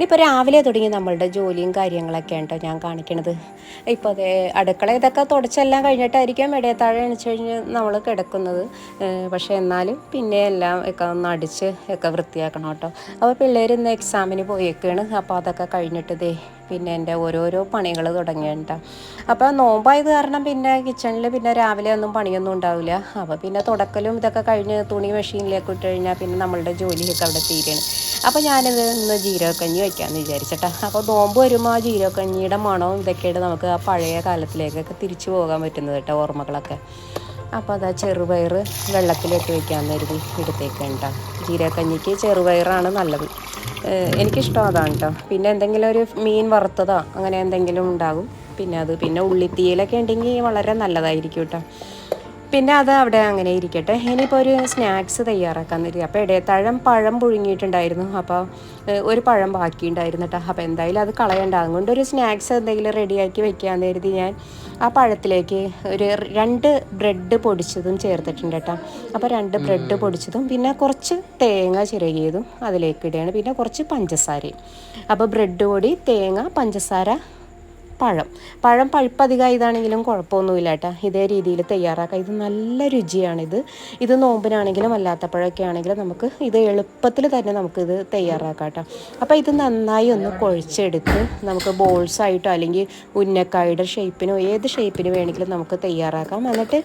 ഇനിയിപ്പോൾ രാവിലെ തുടങ്ങി നമ്മളുടെ ജോലിയും കാര്യങ്ങളൊക്കെ ഉണ്ടോ? ഞാൻ കാണിക്കണത്. ഇപ്പോൾ അതേ അടുക്കള ഇതൊക്കെ തുടച്ചെല്ലാം കഴിഞ്ഞിട്ടായിരിക്കും ഇടയത്താഴെ എണിച്ച് കഴിഞ്ഞ് നമ്മൾ കിടക്കുന്നത്. പക്ഷേ എന്നാലും പിന്നെ എല്ലാം ഒക്കെ ഒന്ന് അടിച്ച് ഒക്കെ വൃത്തിയാക്കണം കേട്ടോ. അപ്പോൾ പിള്ളേർ ഇന്ന് എക്സാമിന് പോയേക്കാണ്. അപ്പോൾ അതൊക്കെ കഴിഞ്ഞിട്ട് ദേ പിന്നെ എന്റെ ഓരോരോ പണികൾ തുടങ്ങിയിട്ട് അപ്പോൾ നോമ്പായത് കാരണം പിന്നെ കിച്ചണിൽ പിന്നെ രാവിലെ ഒന്നും പണിയൊന്നും ഉണ്ടാവില്ല അപ്പോൾ പിന്നെ തുടക്കലും ഇതൊക്കെ കഴിഞ്ഞ് തുണി മെഷീനിലേക്ക് ഇട്ട് കഴിഞ്ഞാൽ പിന്നെ നമ്മളുടെ ജോലിയൊക്കെ അവിടെ തീരുകയാണ് അപ്പോൾ ഞാനിത് ഇന്ന് ജീരകക്കഞ്ഞി വയ്ക്കാമെന്ന് വിചാരിച്ചിട്ടാ. അപ്പോൾ നോമ്പ് വരുമ്പോൾ ആ ജീരകക്കഞ്ഞിയുടെ മണവും ഇതൊക്കെയായിട്ട് നമുക്ക് ആ പഴയ കാലത്തിലേക്കൊക്കെ തിരിച്ചു പോകാൻ പറ്റുന്നത് കേട്ടോ ഓർമ്മകളൊക്കെ. അപ്പോൾ അതാ ചെറുപയർ വെള്ളത്തിലിട്ട് വയ്ക്കാമെന്ന് കരുതി എടുത്തേക്കേണ്ട ജീരകക്കഞ്ഞിക്ക് ചെറുപയറാണ് നല്ലത്. എനിക്കിഷ്ടം അതാണ് കേട്ടോ പിന്നെ എന്തെങ്കിലും ഒരു മീൻ വറുത്തതോ അങ്ങനെ എന്തെങ്കിലും ഉണ്ടാകും. പിന്നെ അത് പിന്നെ ഉള്ളിത്തീയിലൊക്കെ ഉണ്ടെങ്കിൽ വളരെ നല്ലതായിരിക്കും കേട്ടോ പിന്നെ അത് അവിടെ അങ്ങനെ ഇരിക്കട്ടെ. ഇനിയിപ്പോൾ ഒരു സ്നാക്സ് തയ്യാറാക്കാൻ തരിക അപ്പോൾ ഇടയത്താഴം പഴം പുഴുങ്ങിയിട്ടുണ്ടായിരുന്നു. അപ്പോൾ ഒരു പഴം ബാക്കിയുണ്ടായിരുന്നു കേട്ടോ അപ്പോൾ എന്തായാലും അത് കളയണ്ട. അതുകൊണ്ട് ഒരു സ്നാക്സ് എന്തെങ്കിലും റെഡിയാക്കി വെക്കാമെന്ന് കരുതി ഞാൻ ആ പഴത്തിലേക്ക് ഒരു രണ്ട് ബ്രെഡ് പൊടിച്ചതും ചേർത്തിട്ടുണ്ട് കേട്ടോ അപ്പോൾ രണ്ട് ബ്രെഡ് പൊടിച്ചതും പിന്നെ കുറച്ച് തേങ്ങ ചിരകിയതും അതിലേക്ക് ഇടുകയാണ്. പിന്നെ കുറച്ച് പഞ്ചസാരയും. അപ്പോൾ ബ്രെഡ് പൊടി തേങ്ങ പഞ്ചസാര പഴം. പഴം പഴുപ്പധികം ഇതാണെങ്കിലും കുഴപ്പമൊന്നുമില്ല കേട്ടോ ഇതേ രീതിയിൽ തയ്യാറാക്കാം. ഇത് നല്ല രുചിയാണിത്. ഇത് നോമ്പിനാണെങ്കിലും അല്ലാത്തപ്പോഴൊക്കെ ആണെങ്കിലും നമുക്ക് ഇത് എളുപ്പത്തിൽ തന്നെ നമുക്കിത് തയ്യാറാക്കാം കേട്ടോ അപ്പോൾ ഇത് നന്നായി ഒന്ന് കുഴച്ചെടുത്ത് നമുക്ക് ബോൾസായിട്ടോ അല്ലെങ്കിൽ ഉന്നക്കായുടെ ഷേപ്പിനോ ഏത് ഷേപ്പിന് വേണമെങ്കിലും നമുക്ക് തയ്യാറാക്കാം. എന്നിട്ട്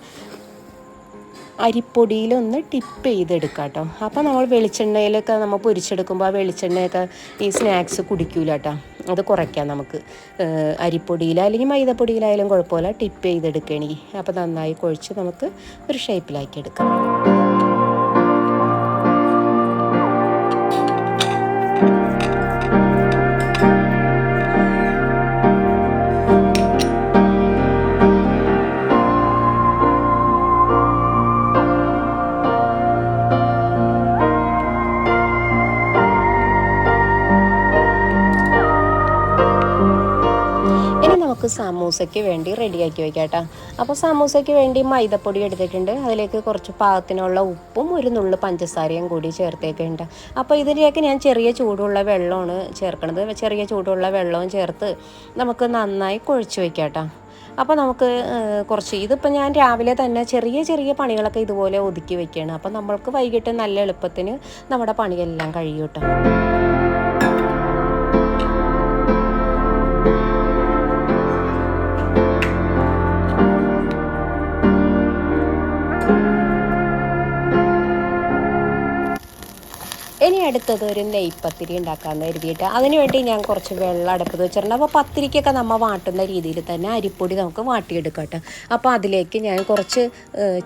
അരിപ്പൊടിയിലൊന്ന് ടിപ്പ് ചെയ്തെടുക്കാം കേട്ടോ അപ്പോൾ നമ്മൾ വെളിച്ചെണ്ണയിലൊക്കെ നമ്മൾ പൊരിച്ചെടുക്കുമ്പോൾ ആ വെളിച്ചെണ്ണയൊക്കെ ഈ സ്നാക്സ് കുടിക്കൂല കേട്ടോ അത് കുറയ്ക്കാം നമുക്ക്. അരിപ്പൊടിയിൽ അല്ലെങ്കിൽ മൈദപ്പൊടിയിലായാലും കുഴപ്പമില്ല. ടിപ്പ് ചെയ്തെടുക്കണമെങ്കിൽ അപ്പോൾ നന്നായി കുഴച്ച് നമുക്ക് ഒരു ഷേപ്പിലാക്കി എടുക്കാം സമൂസയ്ക്ക് വേണ്ടി റെഡിയാക്കി വെക്കാട്ടോ. അപ്പോൾ സമൂസയ്ക്ക് വേണ്ടി മൈദപ്പൊടി എടുത്തിട്ടുണ്ട്. അതിലേക്ക് കുറച്ച് പാകത്തിനുള്ള ഉപ്പും ഒരു നുള്ളു പഞ്ചസാരയും കൂടി ചേർത്തേക്കുണ്ട്. അപ്പോൾ ഇതിലേക്ക് ഞാൻ ചെറിയ ചൂടുള്ള വെള്ളമാണ് ചേർക്കണത് ചെറിയ ചൂടുള്ള വെള്ളവും ചേർത്ത് നമുക്ക് നന്നായി കുഴച്ച് വെക്കാട്ടോ. അപ്പോൾ നമുക്ക് കുറച്ച് ഇതിപ്പോൾ ഞാൻ രാവിലെ തന്നെ ചെറിയ ചെറിയ പണികളൊക്കെ ഇതുപോലെ ഒതുക്കി വെക്കുകയാണ് അപ്പോൾ നമ്മൾക്ക് വൈകിട്ട് നല്ല എളുപ്പത്തിന് നമ്മുടെ പണിയെല്ലാം കഴിയും അടുത്തത് ഒരു നെയ്പ്പത്തിരി ഉണ്ടാക്കാമെന്ന് കരുതിയിട്ട്. അതിന് വേണ്ടി ഞാൻ കുറച്ച് വെള്ളം അടുപ്പത്ത് വെച്ചിട്ടുണ്ട്. അപ്പോൾ പത്തിരിക്കൊക്കെ നമ്മൾ വാട്ടുന്ന രീതിയിൽ തന്നെ അരിപ്പൊടി നമുക്ക് വാട്ടിയെടുക്കാം കേട്ടോ അപ്പോൾ അതിലേക്ക് ഞാൻ കുറച്ച്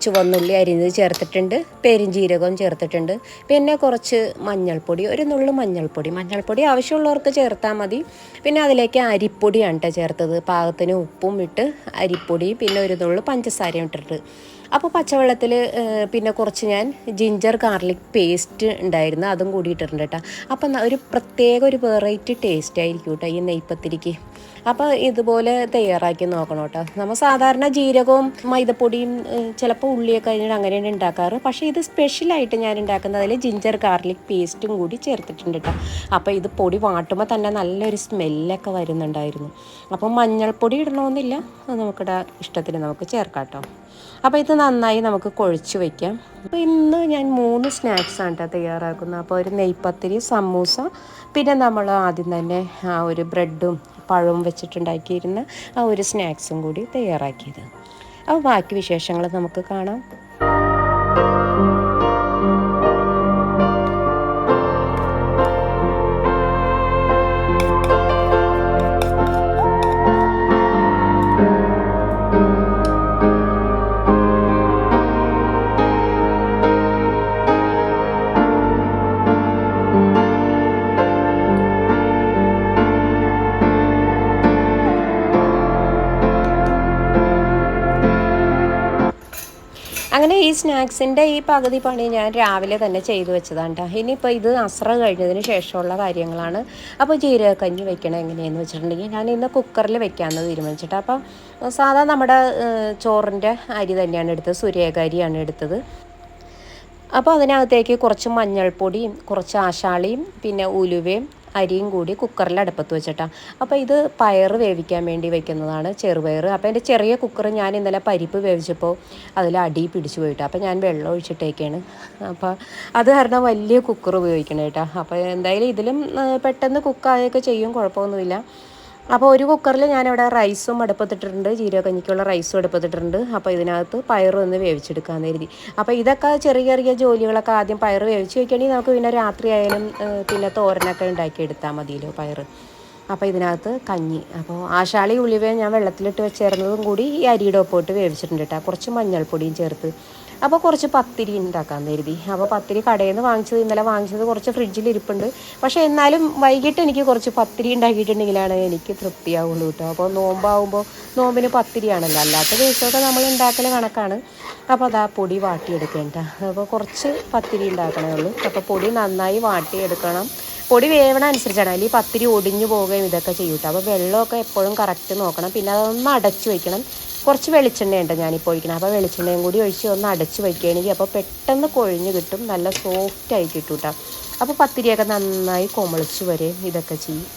ചുവന്നുള്ളി അരിഞ്ഞത് ചേർത്തിട്ടുണ്ട്. പെരിഞ്ജീരകം ചേർത്തിട്ടുണ്ട്. പിന്നെ കുറച്ച് മഞ്ഞൾപ്പൊടി ഒരു നുള്ളു മഞ്ഞൾപ്പൊടി. മഞ്ഞൾപ്പൊടി ആവശ്യമുള്ളവർക്ക് ചേർത്താൽ മതി. പിന്നെ അതിലേക്ക് അരിപ്പൊടിയാണ് കേട്ടോ ചേർത്തത്. പാകത്തിന് ഉപ്പും ഇട്ട് അരിപ്പൊടി പിന്നെ ഒരു നുള്ളു പഞ്ചസാരയും ഇട്ടിട്ട്. അപ്പോൾ പച്ചവെള്ളത്തിൽ പിന്നെ കുറച്ച് ഞാൻ ജിഞ്ചർ ഗാർലിക് പേസ്റ്റ് ഉണ്ടായിരുന്നു. അതും കൂടി ഇട്ടിട്ടുണ്ട് കേട്ടോ. അപ്പം ഒരു പ്രത്യേക ഒരു വെറൈറ്റി ടേസ്റ്റ് ആയിരിക്കും കേട്ടോ ഈ നെയ്പ്പത്തിരിക്ക് അപ്പോൾ ഇതുപോലെ തയ്യാറാക്കി നോക്കണം കേട്ടോ. നമ്മൾ സാധാരണ ജീരകവും മൈദപ്പൊടിയും ചിലപ്പോൾ ഉള്ളിയൊക്കെ കഴിഞ്ഞിട്ട് അങ്ങനെയാണ് ഉണ്ടാക്കാറ് പക്ഷേ ഇത് സ്പെഷ്യലായിട്ട് ഞാൻ ഉണ്ടാക്കുന്നതിൽ ജിഞ്ചർ ഗാർലിക് പേസ്റ്റും കൂടി ചേർത്തിട്ടുണ്ട് കേട്ടോ. അപ്പോൾ ഇത് പൊടി വാട്ടുമ്പോൾ തന്നെ നല്ലൊരു സ്മെല്ലൊക്കെ വരുന്നുണ്ടായിരുന്നു. അപ്പോൾ മഞ്ഞൾപ്പൊടി ഇടണമെന്നില്ല നമുക്കിടെ ഇഷ്ടത്തിന് നമുക്ക് ചേർക്കാം കേട്ടോ. അപ്പോൾ ഇത് നന്നായി നമുക്ക് കുഴച്ച് വയ്ക്കാം അപ്പോൾ ഇന്ന് ഞാൻ മൂന്ന് സ്നാക്സ് ആണ് കേട്ടോ തയ്യാറാക്കുന്നത്. അപ്പോൾ ഒരു നെയ്പ്പത്തിരി സമൂസ പിന്നെ നമ്മൾ ആദ്യം തന്നെ ആ ഒരു ബ്രെഡും പഴവും വെച്ചിട്ടുണ്ടാക്കിയിരുന്ന ആ ഒരു സ്നാക്സും കൂടി തയ്യാറാക്കിയത്. അപ്പോൾ ബാക്കി വിശേഷങ്ങൾ നമുക്ക് കാണാം. അങ്ങനെ ഈ സ്നാക്സിന്റെ ഈ പകുതി പണി ഞാൻ രാവിലെ തന്നെ ചെയ്തു വെച്ചതാണ് കേട്ടോ ഇനിയിപ്പോൾ ഇത് അസ്ര കഴിഞ്ഞതിന് ശേഷമുള്ള കാര്യങ്ങളാണ്. അപ്പോൾ ജീരകക്കഞ്ഞി വെക്കണം എങ്ങനെയെന്ന് വെച്ചിട്ടുണ്ടെങ്കിൽ ഞാൻ ഇന്ന് കുക്കറിൽ വെക്കാമെന്ന് തീരുമാനിച്ചിട്ട്. അപ്പം സാധാ നമ്മുടെ ചോറിന്റെ അരി തന്നെയാണ് എടുത്തത്. സുരേഖ അരിയാണ് എടുത്തത്. അപ്പോൾ അതിനകത്തേക്ക് കുറച്ച് മഞ്ഞൾപ്പൊടിയും കുറച്ച് ആശാളിയും പിന്നെ ഉലുവയും അരിയും കൂടി കുക്കറിൽ അടുപ്പത്ത് വെച്ചിട്ടാ. അപ്പോൾ ഇത് പയർ വേവിക്കാൻ വേണ്ടി വെക്കുന്നതാണ് ചെറുപയർ അപ്പോൾ എന്റെ ചെറിയ കുക്കർ ഞാൻ ഇന്നലെ പരിപ്പ് വേവിച്ചപ്പോൾ അതിൽ അടി പിടിച്ചു പോയിട്ട്. അപ്പോൾ ഞാൻ വെള്ളം ഒഴിച്ചിട്ടേക്കാണ്. അപ്പോൾ അത് കാരണം വലിയ കുക്കർ ഉപയോഗിക്കണം കേട്ടോ അപ്പോൾ എന്തായാലും ഇതിലും പെട്ടെന്ന് കുക്കായൊക്കെ ചെയ്യും കുഴപ്പമൊന്നുമില്ല. അപ്പോൾ ഒരു കുക്കറിൽ ഞാനിവിടെ റൈസും അടുപ്പത്തിട്ടിട്ടുണ്ട് ജീരകഞ്ഞിക്കുള്ള റൈസും അടുപ്പത്തിട്ടിട്ടുണ്ട്. അപ്പോൾ ഇതിനകത്ത് പയറും ഒന്ന് വേവിച്ചെടുക്കാമെന്ന് കരുതി. അപ്പോൾ ഇതൊക്കെ ചെറിയ ചെറിയ ജോലികളൊക്കെ ആദ്യം പയർ വേവിച്ച് വയ്ക്കുകയാണെങ്കിൽ നമുക്ക് പിന്നെ രാത്രി ആയാലും പിന്നെ തോരനൊക്കെ ഉണ്ടാക്കി എടുത്താൽ മതിയല്ലോ പയർ അപ്പോൾ ഇതിനകത്ത് കഞ്ഞി. അപ്പോൾ ആശാളി ഉലുവയും ഞാൻ വെള്ളത്തിലിട്ട് വെച്ചേർന്നതും കൂടി ഈ അരിയുടെ ഒപ്പോട്ട് വേവിച്ചിട്ടുണ്ട് കേട്ടോ. കുറച്ച് മഞ്ഞൾപ്പൊടിയും ചേർത്ത് അപ്പോൾ കുറച്ച് പത്തിരി ഉണ്ടാക്കാൻ കരുതി. അപ്പോൾ പത്തിരി കടയിൽ നിന്ന് വാങ്ങിച്ചത് ഇന്നലെ വാങ്ങിച്ചത് കുറച്ച് ഫ്രിഡ്ജിൽ ഇരിപ്പുണ്ട്. പക്ഷേ എന്നാലും വൈകിട്ട് എനിക്ക് കുറച്ച് പത്തിരി ഉണ്ടാക്കിയിട്ടുണ്ടെങ്കിലാണ് എനിക്ക് തൃപ്തിയാവുള്ളൂ കേട്ടോ അപ്പോൾ നോമ്പാവുമ്പോൾ നോമ്പിന് പത്തിരിയാണല്ലോ. അല്ലാത്ത ദിവസമൊക്കെ നമ്മൾ ഉണ്ടാക്കൽ കണക്കാണ്. അപ്പോൾ അതാ പൊടി വാട്ടിയെടുക്കേണ്ട അപ്പോൾ കുറച്ച് പത്തിരി ഉണ്ടാക്കണേ ഉള്ളൂ. അപ്പോൾ പൊടി നന്നായി വാട്ടിയെടുക്കണം. പൊടി വേവണ അനുസരിച്ചാണ്. അല്ലെങ്കിൽ പത്തിരി ഒടിഞ്ഞു പോവുകയും ഇതൊക്കെ ചെയ്യൂട്ടോ. അപ്പോൾ വെള്ളമൊക്കെ എപ്പോഴും കറക്റ്റ് നോക്കണം. പിന്നെ അതൊന്ന് അടച്ചു വയ്ക്കണം കുറച്ച് വെളിച്ചെണ്ണയുണ്ട് ഞാനിപ്പോൾ ഒഴിക്കണം അപ്പോൾ വെളിച്ചെണ്ണയും കൂടി ഒഴിച്ച് ഒന്ന് അടച്ച് വയ്ക്കുകയാണെങ്കിൽ അപ്പോൾ പെട്ടെന്ന് കൊഴിഞ്ഞ് കിട്ടും. നല്ല സോഫ്റ്റായി കിട്ടും കേട്ടോ അപ്പോൾ പത്തിരിയൊക്കെ നന്നായി കൊമളിച്ച് വരെ ഇതൊക്കെ ചെയ്യും.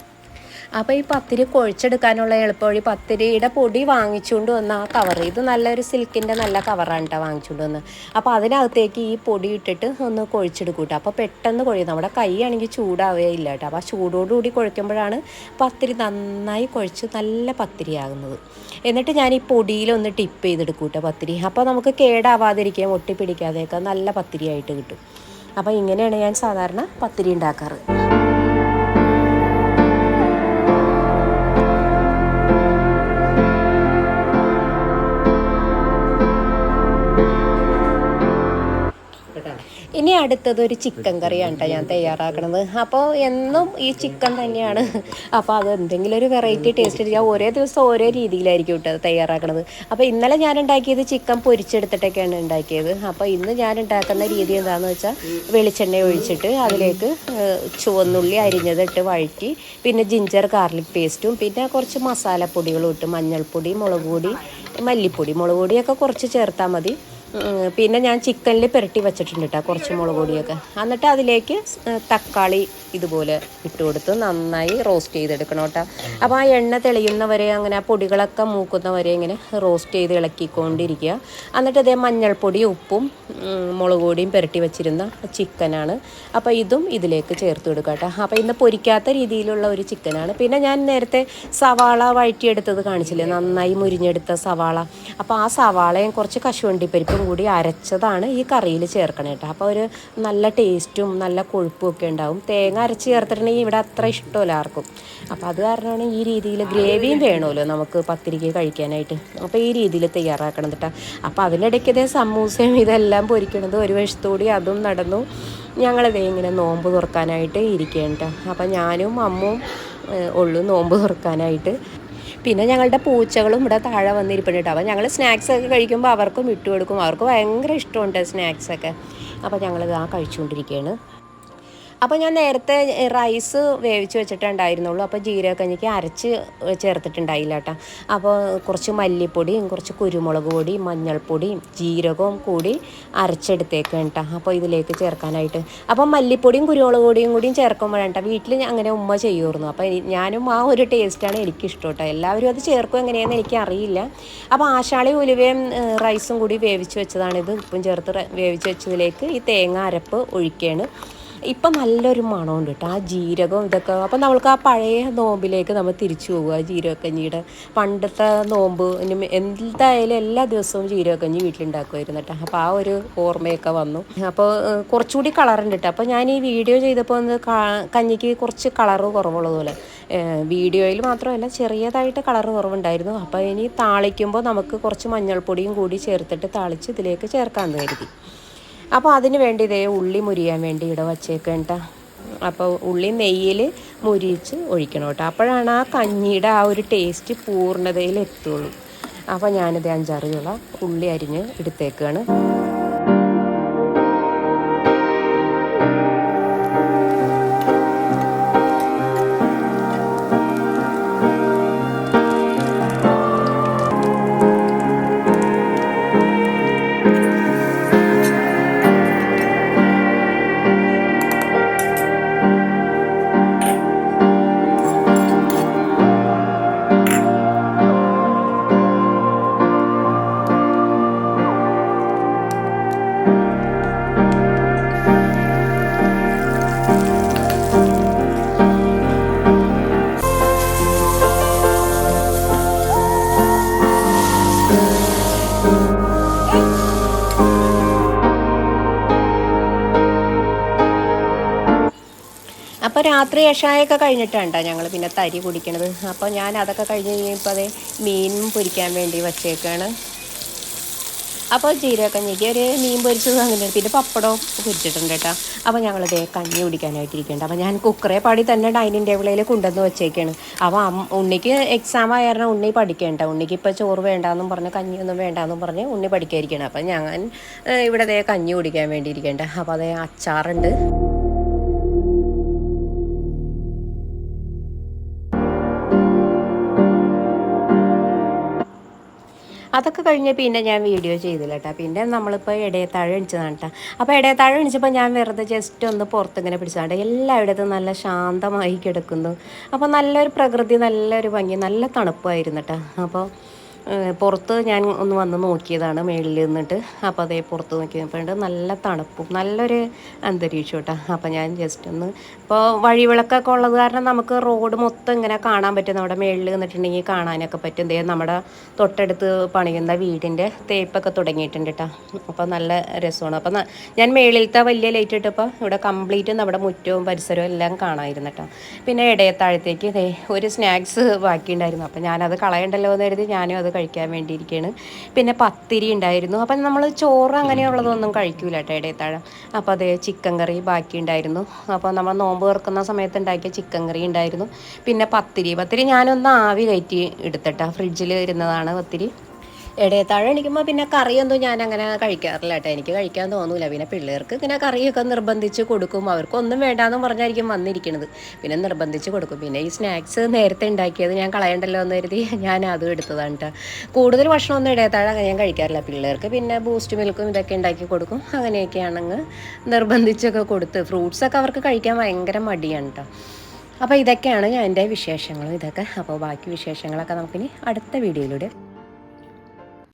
അപ്പോൾ ഈ പത്തിരി കുഴച്ചെടുക്കാനുള്ള എളുപ്പവഴി പത്തിരിയുടെ പൊടി വാങ്ങിച്ചുകൊണ്ട് വന്ന ആ കവർ ഇത് നല്ലൊരു സിൽക്കിന്റെ നല്ല കവറാണ് കേട്ടോ വാങ്ങിച്ചുകൊണ്ട് വന്ന്. അപ്പോൾ അതിനകത്തേക്ക് ഈ പൊടി ഇട്ടിട്ട് ഒന്ന് കുഴച്ചെടുക്കും കേട്ടോ അപ്പോൾ പെട്ടെന്ന് കുഴയും. നമ്മുടെ കൈയാണെങ്കിൽ ചൂടാവുകയില്ല കേട്ടോ അപ്പോൾ ആ ചൂടോടുകൂടി കുഴയ്ക്കുമ്പോഴാണ് പത്തിരി നന്നായി കുഴച്ച് നല്ല പത്തിരിയാകുന്നത്. എന്നിട്ട് ഞാൻ ഈ പൊടിയിലൊന്ന് ടിപ്പ് ചെയ്തെടുക്കും കേട്ടോ പത്തിരി. അപ്പോൾ നമുക്ക് കേടാവാതിരിക്കുകയും ഒട്ടിപ്പിടിക്കാതെയൊക്കെ നല്ല പത്തിരിയായിട്ട് കിട്ടും. അപ്പോൾ ഇങ്ങനെയാണ് ഞാൻ സാധാരണ പത്തിരി ഉണ്ടാക്കാറ്. ഇനി അടുത്തത് ഒരു ചിക്കൻ കറിയാണ് കേട്ടോ ഞാൻ തയ്യാറാക്കണത്. അപ്പോൾ എന്നും ഈ ചിക്കൻ തന്നെയാണ്. അപ്പോൾ അത് എന്തെങ്കിലും ഒരു വെറൈറ്റി ടേസ്റ്റ് ഞാൻ ഒരേ ദിവസം ഓരോ രീതിയിലായിരിക്കും കേട്ടോ തയ്യാറാക്കണത്. അപ്പോൾ ഇന്നലെ ഞാൻ ഉണ്ടാക്കിയത് ചിക്കൻ പൊരിച്ചെടുത്തിട്ടൊക്കെയാണ് ഉണ്ടാക്കിയത്. അപ്പോൾ ഇന്ന് ഞാൻ ഉണ്ടാക്കുന്ന രീതി എന്താണെന്ന് വെച്ചാൽ വെളിച്ചെണ്ണ ഒഴിച്ചിട്ട് അതിലേക്ക് ചുവന്നുള്ളി അരിഞ്ഞതിട്ട് വഴറ്റി പിന്നെ ജിഞ്ചർ ഗാർലിക് പേസ്റ്റും പിന്നെ കുറച്ച് മസാലപ്പൊടികളും ഇട്ട് മഞ്ഞൾപ്പൊടി മുളക് പൊടി മല്ലിപ്പൊടി മുളക് പൊടിയൊക്കെ കുറച്ച് ചേർത്താൽ മതി. പിന്നെ ഞാൻ ചിക്കനിൽ പുരട്ടി വെച്ചിട്ടുണ്ട് കേട്ടോ കുറച്ച് മുളക് പൊടിയൊക്കെ. എന്നിട്ട് അതിലേക്ക് തക്കാളി ഇതുപോലെ ഇട്ട് കൊടുത്ത് നന്നായി റോസ്റ്റ് ചെയ്തെടുക്കണം കേട്ടോ അപ്പോൾ ആ എണ്ണ തെളിയുന്നവരെ അങ്ങനെ ആ പൊടികളൊക്കെ മൂക്കുന്നവരെ ഇങ്ങനെ റോസ്റ്റ് ചെയ്ത് ഇളക്കിക്കൊണ്ടിരിക്കുക. എന്നിട്ട് അതേ മഞ്ഞൾപ്പൊടി ഉപ്പും മുളക് പൊടിയും പുരട്ടി വെച്ചിരുന്ന ചിക്കനാണ്. അപ്പോൾ ഇതും ഇതിലേക്ക് ചേർത്ത് കൊടുക്കുക കേട്ടോ അപ്പോൾ ഇന്ന് പൊരിക്കാത്ത രീതിയിലുള്ള ഒരു ചിക്കനാണ്. പിന്നെ ഞാൻ നേരത്തെ സവാള വഴറ്റിയെടുത്തത് കാണിച്ചില്ലേ? നന്നായി മുരിഞ്ഞെടുത്ത സവാള. അപ്പോൾ ആ സവാളയും കുറച്ച് കശുവണ്ടി കൂടി അരച്ചതാണ് ഈ കറിയിൽ ചേർക്കണേ കേട്ടോ. അപ്പോൾ ഒരു നല്ല ടേസ്റ്റും നല്ല കൊഴുപ്പും ഒക്കെ ഉണ്ടാവും. തേങ്ങ അരച്ച് ചേർത്തിട്ടുണ്ടെങ്കിൽ ഇവിടെ അത്ര ഇഷ്ടമല്ല ആർക്കും. അപ്പോൾ അത് കാരണമാണ് ഈ രീതിയിൽ ഗ്രേവിയും വേണമല്ലോ നമുക്ക് പത്തിരിക്ക് കഴിക്കാനായിട്ട്. അപ്പോൾ ഈ രീതിയിൽ തയ്യാറാക്കണം കേട്ടോ. അപ്പോൾ അതിനിടയ്ക്ക് ഇതേ സമൂസയും ഇതെല്ലാം പൊരിക്കണത് ഒരു വശത്തുകൂടി അതും നടന്നു. ഞങ്ങളിതേ ഇങ്ങനെ നോമ്പ് തുറക്കാനായിട്ട് ഇരിക്കുകയാണ് കേട്ടോ. അപ്പോൾ ഞാനും അമ്മും ഉള്ളു നോമ്പ് തുറക്കാനായിട്ട്. പിന്നെ ഞങ്ങളുടെ പൂച്ചകളും ഇവിടെ താഴെ വന്നിരിപ്പുണ്ട് അപ്പോൾ ഞങ്ങൾ സ്നാക്സ് ഒക്കെ കഴിക്കുമ്പോൾ അവർക്കും ഇട്ട് കൊടുക്കും അവർക്ക് ഭയങ്കര ഇഷ്ടമുണ്ട് സ്നാക്സൊക്കെ അപ്പോൾ ഞങ്ങളിത് ആ കഴിച്ചുകൊണ്ടിരിക്കുകയാണ്. അപ്പോൾ ഞാൻ നേരത്തെ റൈസ് വേവിച്ച് വെച്ചിട്ടുണ്ടായിരുന്നുള്ളൂ. അപ്പോൾ ജീരകക്കഞ്ഞിക്ക് അരച്ച് ചേർത്തിട്ടുണ്ടായില്ല കേട്ടോ അപ്പോൾ കുറച്ച് മല്ലിപ്പൊടിയും കുറച്ച് കുരുമുളക് പൊടിയും മഞ്ഞൾപ്പൊടിയും ജീരകവും കൂടി അരച്ചെടുത്തേക്കാണ് കേട്ടോ അപ്പോൾ ഇതിലേക്ക് ചേർക്കാനായിട്ട്. അപ്പോൾ മല്ലിപ്പൊടിയും കുരുമുളക് പൊടിയും കൂടിയും ചേർക്കുമ്പോഴാണ് കേട്ടോ വീട്ടിൽ അങ്ങനെ ഉമ്മ ചെയ്യുമായിരുന്നു. അപ്പോൾ ഞാനും ആ ഒരു ടേസ്റ്റാണ് എനിക്കിഷ്ടം കേട്ടോ എല്ലാവരും അത് ചേർക്കും എങ്ങനെയാണെന്ന് എനിക്ക് അറിയില്ല അപ്പോൾ ആശാളി ഉലുവയും റൈസും കൂടി വേവിച്ച് വെച്ചതാണിത്. ഉപ്പും ചേർത്ത് വേവിച്ച് വെച്ചതിലേക്ക് ഈ തേങ്ങ അരപ്പ് ഒഴിക്കുകയാണ് ഇപ്പം നല്ലൊരു മണമുണ്ട് കേട്ടോ. ആ ജീരകവും ഇതൊക്കെ. അപ്പം നമ്മൾക്ക് ആ പഴയ നോമ്പിലേക്ക് നമ്മൾ തിരിച്ചു പോകുക ജീരകക്കഞ്ഞിയുടെ പണ്ടത്തെ നോമ്പ് എന്തായാലും എല്ലാ ദിവസവും ജീരകക്കഞ്ഞി വീട്ടിലുണ്ടാക്കുമായിരുന്നു കേട്ടോ. അപ്പോൾ ആ ഒരു ഓർമ്മയൊക്കെ വന്നു. അപ്പോൾ കുറച്ചുകൂടി കളറുണ്ട് കേട്ടോ. അപ്പോൾ ഞാൻ ഈ വീഡിയോ ചെയ്തപ്പോൾ ഒന്ന് കഞ്ഞിക്ക് കുറച്ച് കളറ് കുറവുള്ളതുപോലെ വീഡിയോയിൽ മാത്രമല്ല ചെറിയതായിട്ട് കളറ് കുറവുണ്ടായിരുന്നു. അപ്പോൾ ഇനി താളിക്കുമ്പോൾ നമുക്ക് കുറച്ച് മഞ്ഞൾപ്പൊടിയും കൂടി ചേർത്തിട്ട് താളിച്ച് ഇതിലേക്ക് ചേർക്കാമെന്ന് കരുതി. അപ്പോൾ അതിന് വേണ്ടി ഇതേ ഉള്ളി മുരിയാൻ വേണ്ടി ഇവിടെ വച്ചേക്കേണ്ട അപ്പോൾ ഉള്ളി നെയ്യിൽ മുരിച്ച് ഒഴിക്കണം കേട്ടോ. അപ്പോഴാണ് ആ കഞ്ഞിയുടെ ആ ഒരു ടേസ്റ്റ് പൂർണതയിൽ എത്തുള്ളൂ അപ്പോൾ ഞാനിത് അഞ്ചാറ് ചുള ഉള്ളി അരിഞ്ഞ് എടുത്തേക്കാണ്. രാത്രി ഏഷായൊക്കെ കഴിഞ്ഞിട്ടാണ് ഞങ്ങൾ പിന്നെ തരി കുടിക്കണത്. അപ്പോൾ ഞാൻ അതൊക്കെ കഴിഞ്ഞ് കഴിഞ്ഞപ്പോൾ അതേ മീനും പൊരിക്കാൻ വേണ്ടി വച്ചേക്കാണ്. അപ്പോൾ ജീരക കഞ്ഞിക്ക് ഒരു മീൻ പൊരിച്ചത് അങ്ങനെ പിന്നെ പപ്പടവും പൊരിച്ചിട്ടുണ്ട് കേട്ടോ. അപ്പോൾ ഞങ്ങളിത് കഞ്ഞി കുടിക്കാനായിട്ടിരിക്കുന്നുണ്ട് അപ്പോൾ ഞാൻ കുക്കറെ പാടി തന്നെ ഡൈനിങ് ടേബിളിൽ കൊണ്ടുവന്ന് വെച്ചേക്കാണ്. അപ്പോൾ ഉണ്ണിക്ക് എക്സാം ആയിരുന്നു ഉണ്ണി പഠിക്കേണ്ട. ഉണ്ണിക്ക് ഇപ്പോൾ ചോറ് വേണ്ടാന്നും പറഞ്ഞ് കഞ്ഞിയൊന്നും വേണ്ടാന്നും പറഞ്ഞ് ഉണ്ണി പഠിക്കാതിരിക്കണം അപ്പോൾ ഞാൻ ഇവിടെ ദേ കഞ്ഞി കുടിക്കാൻ വേണ്ടിയിരിക്കേണ്ട. അപ്പോൾ അതേ അച്ചാറുണ്ട്. അതൊക്കെ കഴിഞ്ഞ് പിന്നെ ഞാൻ വീഡിയോ ചെയ്തില്ല കേട്ടോ പിന്നെ നമ്മളിപ്പോൾ ഇടയത്താഴ എണിച്ചതാണ് കേട്ടോ അപ്പോൾ താഴെ എണിച്ചപ്പോൾ ഞാൻ വെറുതെ ജസ്റ്റ് ഒന്ന് പുറത്തിങ്ങനെ പിടിച്ചതാണ് എല്ലായിടത്തും നല്ല ശാന്തമായി കിടക്കുന്നു. അപ്പോൾ നല്ലൊരു പ്രകൃതി നല്ലൊരു ഭംഗി നല്ല തണുപ്പായിരുന്നു കേട്ടോ അപ്പോൾ പുറത്ത് ഞാൻ ഒന്ന് വന്ന് നോക്കിയതാണ് മേളിൽ നിന്നിട്ട്. അപ്പോൾ അതേ പുറത്ത് നോക്കിയപ്പോഴുണ്ട് നല്ല തണുപ്പും നല്ലൊരു അന്തരീക്ഷം കേട്ടോ അപ്പോൾ ഞാൻ ജസ്റ്റ് ഒന്ന് ഇപ്പോൾ വഴിവിളക്കൊക്കെ ഉള്ളത് കാരണം നമുക്ക് റോഡ് മൊത്തം ഇങ്ങനെ കാണാൻ പറ്റും. നമ്മുടെ മേളിൽ നിന്നിട്ടുണ്ടെങ്കിൽ കാണാനൊക്കെ പറ്റും. ദേ നമ്മുടെ തൊട്ടടുത്ത് പണിയുന്ന വീടിന്റെ തേപ്പൊക്കെ തുടങ്ങിയിട്ടുണ്ട് കേട്ടോ അപ്പോൾ നല്ല രസമാണ്. അപ്പോൾ ഞാൻ മേളിലത്തെ വലിയ ലൈറ്റ് ഇട്ടപ്പോൾ ഇവിടെ കംപ്ലീറ്റ് നമ്മുടെ മുറ്റവും പരിസരവും എല്ലാം കാണാമായിരുന്നു കേട്ടോ പിന്നെ ഇടയത്താഴത്തേക്ക് ഒരു സ്നാക്സ് ബാക്കിയുണ്ടായിരുന്നു. അപ്പോൾ ഞാനത് കളയണ്ടല്ലോ എന്ന് കരുതി ഞാനും അത് കഴിക്കാൻ വേണ്ടിയിരിക്കുകയാണ് പിന്നെ പത്തിരി ഉണ്ടായിരുന്നു. അപ്പം നമ്മൾ ചോറ് അങ്ങനെയുള്ളതൊന്നും കഴിക്കൂല കേട്ടോ ഇടയത്താഴം. അപ്പോൾ അതേ ചിക്കൻ കറി ബാക്കി ഉണ്ടായിരുന്നു. അപ്പോൾ നമ്മൾ നോമ്പ് തുറക്കുന്ന സമയത്ത് ഉണ്ടാക്കിയ ചിക്കൻ കറി ഉണ്ടായിരുന്നു. പിന്നെ പത്തിരി. പത്തിരി ഞാനൊന്ന് ആവി കയറ്റി എടുത്തിട്ടാ. ഫ്രിഡ്ജിൽ ഇരുന്നതാണ് പത്തിരി. ഇടയത്താഴം എണിക്കുമ്പോൾ പിന്നെ കറിയൊന്നും ഞാൻ അങ്ങനെ കഴിക്കാറില്ല കേട്ടോ. എനിക്ക് കഴിക്കാൻ തോന്നൂല. പിന്നെ പിള്ളേർക്ക് ഇങ്ങനെ കറിയൊക്കെ നിർബന്ധിച്ച് കൊടുക്കും. അവർക്കൊന്നും വേണ്ടാന്ന് പറഞ്ഞായിരിക്കും വന്നിരിക്കുന്നത് പിന്നെ നിർബന്ധിച്ച് കൊടുക്കും. പിന്നെ ഈ സ്നാക്സ് നേരത്തെ ഉണ്ടാക്കിയത് ഞാൻ കളയണ്ടല്ലോ എന്ന് കരുതി ഞാൻ അതും എടുത്തതാണ് കേട്ടോ. കൂടുതൽ ഭക്ഷണമൊന്നും ഇടയത്താഴം ഞാൻ കഴിക്കാറില്ല. പിള്ളേർക്ക് പിന്നെ ബൂസ്റ്റ് മിൽക്കും ഇതൊക്കെ ഉണ്ടാക്കി കൊടുക്കും. അങ്ങനെയൊക്കെയാണെങ്കിൽ നിർബന്ധിച്ചൊക്കെ കൊടുത്ത്. ഫ്രൂട്ട്സൊക്കെ അവർക്ക് കഴിക്കാൻ ഭയങ്കര മടിയാണ് കേട്ടോ. അപ്പോൾ ഇതൊക്കെയാണ് ഞാൻ എന്റെ വിശേഷങ്ങളും. ഇതൊക്കെ. അപ്പോൾ ബാക്കി വിശേഷങ്ങളൊക്കെ നമുക്കിനി അടുത്ത വീഡിയോയിലൂടെ